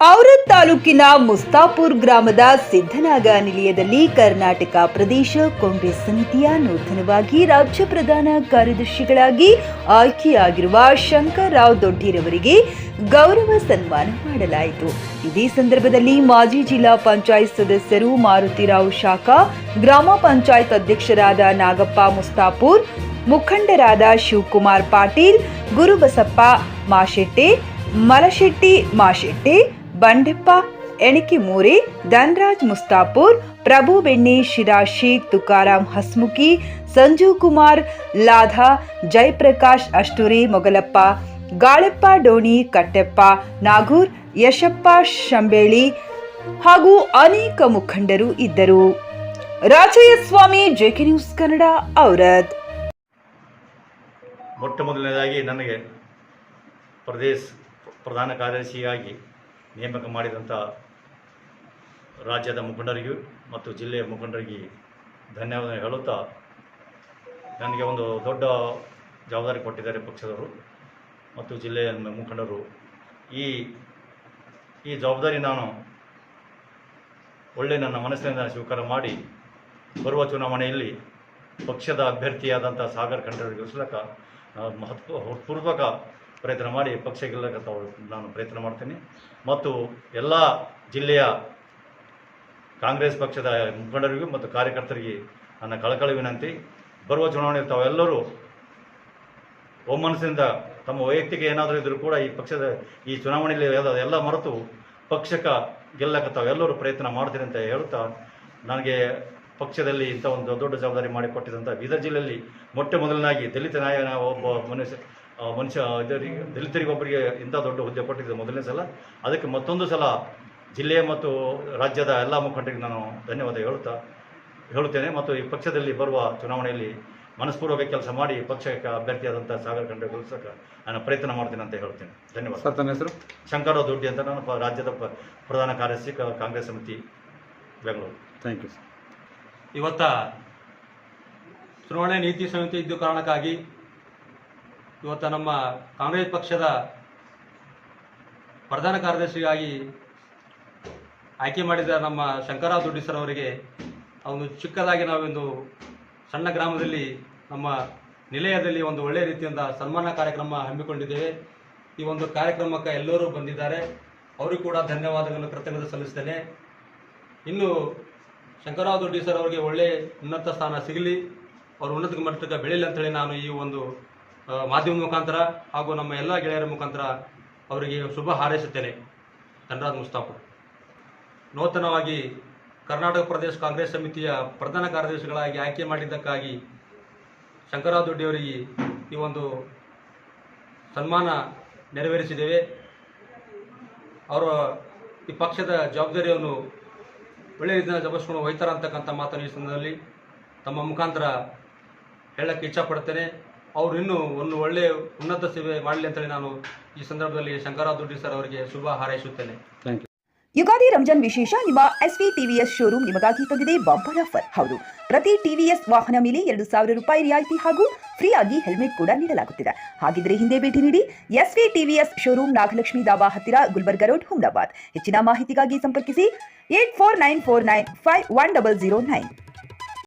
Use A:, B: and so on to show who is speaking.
A: ಔರದ್ ತಾಲೂಕಿನ ಮುಸ್ತಾಪುರ್ ಗ್ರಾಮದ ಸಿದ್ದನಾಗ ನಿಲಯದಲ್ಲಿ ಕರ್ನಾಟಕ ಪ್ರದೇಶ ಕಾಂಗ್ರೆಸ್ ಸಮಿತಿಯ ನೂತನವಾಗಿ ರಾಜ್ಯ ಪ್ರಧಾನ ಕಾರ್ಯದರ್ಶಿಗಳಾಗಿ ಆಯ್ಕೆಯಾಗಿರುವ ಶಂಕರ್ರಾವ್ ದೊಡ್ಡಿರವರಿಗೆ ಗೌರವ ಸನ್ಮಾನ ಮಾಡಲಾಯಿತು. ಇದೇ ಸಂದರ್ಭದಲ್ಲಿ ಮಾಜಿ ಜಿಲ್ಲಾ ಪಂಚಾಯತ್ ಸದಸ್ಯರು ಮಾರುತಿರಾವ್ ಶಾಖಾ, ಗ್ರಾಮ ಪಂಚಾಯತ್ ಅಧ್ಯಕ್ಷರಾದ ನಾಗಪ್ಪ ಮುಸ್ತಾಪುರ್, ಮುಖಂಡರಾದ ಶಿವಕುಮಾರ್ ಪಾಟೀಲ್, ಗುರುಬಸಪ್ಪ ಮಾಶೆಟ್ಟೆ, ಮಲಶೆಟ್ಟಿ ಮಾಶೆಟ್ಟೆ ಬಂಡೆಪ್ಪ ಎಣಿಕೆಮೂರೆ ಧನ್ರಾಜ್ ಮುಸ್ತಾಪುರ್, ಪ್ರಭು ಬೆಣ್ಣಿ, ಶಿರಾ ಶೇಖ್, ತುಕಾರಾಂ ಹಸ್ಮುಖಿ, ಸಂಜು ಕುಮಾರ್, ಲಾಧಾ, ಜಯಪ್ರಕಾಶ್ ಅಷ್ಟುರಿ, ಮೊಗಲಪ್ಪ, ಗಾಳೆಪ್ಪ, ಡೋಣಿ, ಕಟ್ಟೆಪ್ಪ, ನಾಗೂರ್, ಯಶಪ್ಪ, ಶಂಬೇಳಿ ಹಾಗೂ ಅನೇಕ ಮುಖಂಡರು ಇದ್ದರು. ರಾಜಯ್ಯ ಸ್ವಾಮಿ ಜೆಕೆ ನ್ಯೂಸ್ ಕನ್ನಡ ಔರದ್
B: ಮೊಟ್ಟ ಮೊದಲನೇದಾಗಿ ನನಗೆ ಪ್ರದೇಶ ಪ್ರಧಾನ ಕಾರ್ಯದರ್ಶಿಯಾಗಿ ನೇಮಕ ಮಾಡಿದಂಥ ರಾಜ್ಯದ ಮುಖಂಡರಿಗೂ ಮತ್ತು ಜಿಲ್ಲೆಯ ಮುಖಂಡರಿಗೆ ಧನ್ಯವಾದ ಹೇಳುತ್ತಾ ನನಗೆ ಒಂದು ದೊಡ್ಡ ಜವಾಬ್ದಾರಿ ಕೊಟ್ಟಿದ್ದಾರೆ ಪಕ್ಷದವರು ಮತ್ತು ಜಿಲ್ಲೆಯ ಮುಖಂಡರು. ಈ ಈ ಜವಾಬ್ದಾರಿ ನಾನು ಒಳ್ಳೆ ನನ್ನ ಮನಸ್ಸಿನಿಂದ ಸ್ವೀಕಾರ ಮಾಡಿ ಬರುವ ಚುನಾವಣೆಯಲ್ಲಿ ಪಕ್ಷದ ಅಭ್ಯರ್ಥಿಯಾದಂಥ ಸಾಗರ್ ಖಂಡರಿಗೆ ಸಲಕ ಮಹತ್ವ, ಹೃತ್ಪೂರ್ವಕ ಪ್ರಯತ್ನ ಮಾಡಿ ಪಕ್ಷ ಗೆಲ್ಲಕ ತಾವು ನಾನು ಪ್ರಯತ್ನ ಮಾಡ್ತೀನಿ. ಮತ್ತು ಎಲ್ಲ ಜಿಲ್ಲೆಯ ಕಾಂಗ್ರೆಸ್ ಪಕ್ಷದ ಮುಖಂಡರಿಗೂ ಮತ್ತು ಕಾರ್ಯಕರ್ತರಿಗೆ ನನ್ನ ಕಳಕಳಿ ವಿನಂತಿ. ಬರುವ ಚುನಾವಣೆಯಲ್ಲಿ ತಾವೆಲ್ಲರೂ ಒಮ್ಮನಸ್ಸಿಂದ ತಮ್ಮ ವೈಯಕ್ತಿಕ ಏನಾದರೂ ಇದ್ದರೂ ಕೂಡ ಈ ಪಕ್ಷದ ಈ ಚುನಾವಣೆಯಲ್ಲಿ ಎಲ್ಲ ಮರೆತು ಪಕ್ಷಕ ಗೆಲ್ಲಕ್ಕ ತಾವೆಲ್ಲರೂ ಪ್ರಯತ್ನ ಮಾಡ್ತೀರಿ ಅಂತ ಹೇಳುತ್ತಾ, ನನಗೆ ಪಕ್ಷದಲ್ಲಿ ಇಂಥ ಒಂದು ದೊಡ್ಡ ಜವಾಬ್ದಾರಿ ಮಾಡಿಕೊಟ್ಟಿದ್ದಂಥ ಬೀದರ್ ಜಿಲ್ಲೆಯಲ್ಲಿ ಮೊಟ್ಟೆ ಮೊದಲನಾಗಿ ದಲಿತ ನಾಯಕ ಒಬ್ಬ ಮನುಷ್ಯ ಮನುಷ್ಯ ಇದರಿಗೆ ದಲಿತರಿಗೊಬ್ಬರಿಗೆ ಇಂಥ ದೊಡ್ಡ ಹುದ್ದೆ ಕೊಟ್ಟಿದ್ದೆ ಮೊದಲನೇ ಸಲ. ಅದಕ್ಕೆ ಮತ್ತೊಂದು ಸಲ ಜಿಲ್ಲೆಯ ಮತ್ತು ರಾಜ್ಯದ ಎಲ್ಲ ಮುಖಂಡರಿಗೆ ನಾನು ಧನ್ಯವಾದ ಹೇಳುತ್ತಾ ಹೇಳುತ್ತೇನೆ. ಮತ್ತು ಈ ಪಕ್ಷದಲ್ಲಿ ಬರುವ ಚುನಾವಣೆಯಲ್ಲಿ ಮನಸ್ಪೂರ್ವಕ ಕೆಲಸ ಮಾಡಿ ಪಕ್ಷಕ್ಕೆ ಅಭ್ಯರ್ಥಿಯಾದಂಥ ಸಾಗರ ಖಂಡ ಗೆಲ್ಲಿಸಕ್ಕೆ ನಾನು ಪ್ರಯತ್ನ ಮಾಡ್ತೀನಿ ಅಂತ ಹೇಳ್ತೇನೆ ಧನ್ಯವಾದ.
C: ಸರ್ ತನ್ನ ಹೆಸರು?
B: ಶಂಕರ ದೊಡ್ಡಿ ಅಂತ ನಾನು ಪ- ರಾಜ್ಯದ ಪ್ರಧಾನ ಕಾರ್ಯದರ್ಶಿ ಕಾಂಗ್ರೆಸ್ ಸಮಿತಿ ಬೆಂಗಳೂರು.
C: Thank you sir.
D: ಇವತ್ತ ಚುನಾವಣೆ ನೀತಿ ಸಮಿತಿ ಇದ್ದ ಕಾರಣಕ್ಕಾಗಿ ಇವತ್ತ ನಮ್ಮ ಕಾಂಗ್ರೆಸ್ ಪಕ್ಷದ ಪ್ರಧಾನ ಕಾರ್ಯದರ್ಶಿಯಾಗಿ ಆಯ್ಕೆ ಮಾಡಿದ ನಮ್ಮ ಶಂಕರ ದೊಡ್ಡಿ ಸರ್ ಅವರಿಗೆ ಅವನು ಚಿಕ್ಕದಾಗಿ ನಾವೊಂದು ಸಣ್ಣ ಗ್ರಾಮದಲ್ಲಿ ನಮ್ಮ ನಿಲಯದಲ್ಲಿ ಒಂದು ಒಳ್ಳೆಯ ರೀತಿಯಿಂದ ಸನ್ಮಾನ ಕಾರ್ಯಕ್ರಮ ಹಮ್ಮಿಕೊಂಡಿದ್ದೇವೆ. ಈ ಒಂದು ಕಾರ್ಯಕ್ರಮಕ್ಕೆ ಎಲ್ಲರೂ ಬಂದಿದ್ದಾರೆ. ಅವರಿಗೂ ಕೂಡ ಧನ್ಯವಾದಗಳನ್ನು ಕೃತಜ್ಞತೆ ಸಲ್ಲಿಸ್ತೇನೆ. ಇನ್ನು ಶಂಕರಾವ್ ದೊಡ್ಡಿ ಸರ್ ಅವರಿಗೆ ಒಳ್ಳೆಯ ಉನ್ನತ ಸ್ಥಾನ ಸಿಗಲಿ. ಅವರು ಉನ್ನತ ಮಟ್ಟಕ್ಕೆ ಬೆಳೀಲಿ ಅಂತೇಳಿ ನಾನು ಈ ಒಂದು ಮಾಧ್ಯಮದ ಮುಖಾಂತರ ಹಾಗೂ ನಮ್ಮ ಎಲ್ಲ ಗೆಳೆಯರ ಮುಖಾಂತರ ಅವರಿಗೆ ಶುಭ ಹಾರೈಸುತ್ತೇನೆ. ಧನರಾಜ್ ಮುಸ್ತಾಫ್. ನೂತನವಾಗಿ ಕರ್ನಾಟಕ ಪ್ರದೇಶ ಕಾಂಗ್ರೆಸ್ ಸಮಿತಿಯ ಪ್ರಧಾನ ಕಾರ್ಯದರ್ಶಿಗಳಾಗಿ ಆಯ್ಕೆ ಮಾಡಿದ್ದಕ್ಕಾಗಿ ಶಂಕರರಾವ್ ದೊಡ್ಡಿಯವರಿಗೆ ಈ ಒಂದು ಸನ್ಮಾನ ನೆರವೇರಿಸಿದ್ದೇವೆ. ಅವರ ಈ ಪಕ್ಷದ ಜವಾಬ್ದಾರಿಯನ್ನು ಒಳ್ಳೆಯ ರೀತಿಯ ಜಪಿಸ್ಕೊಂಡು ಹೋಯ್ತಾರೆ ಅಂತಕ್ಕಂಥ ಮಾತನ್ನು ಈ ಸಂದರ್ಭದಲ್ಲಿ ತಮ್ಮ ಮುಖಾಂತರ ಹೇಳಕ್ಕೆ ಇಚ್ಛಪಡ್ತೇನೆ ಅವರು ಇನ್ನೂ ಒಂದು ಒಳ್ಳೆಯ ಉನ್ನತ ಸೇವೆ ಮಾಡಲಿ ಅಂತೇಳಿ ನಾನು ಈ ಸಂದರ್ಭದಲ್ಲಿ ಶಂಕರ ದುಡ್ಡಿ ಸರ್ ಅವರಿಗೆ ಶುಭ ಹಾರೈಸುತ್ತೇನೆ.
C: ಥ್ಯಾಂಕ್ ಯು
A: ಯುಗಾದಿ ರಂಜಾನ್ ವಿಶೇಷ ನಿಮ್ಮ ಎಸ್ವಿ ಟಿವಿಎಸ್ ಶೋರೂಮ್ ನಿಮಗಾಗಿ ತಂದಿದೆ ಬಂಪರ್ ಆಫರ್. ಹೌದು ಪ್ರತಿ ಟಿವಿಎಸ್ ವಾಹನ ಮೇಲೆ ಎರಡು ಸಾವಿರ ರೂಪಾಯಿ ರಿಯಾಯಿತಿ ಹಾಗೂ ಫ್ರೀ ಆಗಿ ಹೆಲ್ಮೆಟ್ ಕೂಡ ನೀಡಲಾಗುತ್ತಿದೆ. ಹಾಗಿದ್ರೆ ಹಿಂದೆ ಭೇಟಿ ನೀಡಿ SV TVS showroom Nagalakshmi dhaba ಹತ್ತಿರ ಗುಲ್ಬರ್ಗ ರೋಡ್ ಹುಮ್ನಾಬಾದ್. ಹೆಚ್ಚಿನ ಮಾಹಿತಿಗಾಗಿ ಸಂಪರ್ಕಿಸಿ eight four nine four nine five one double zero nine.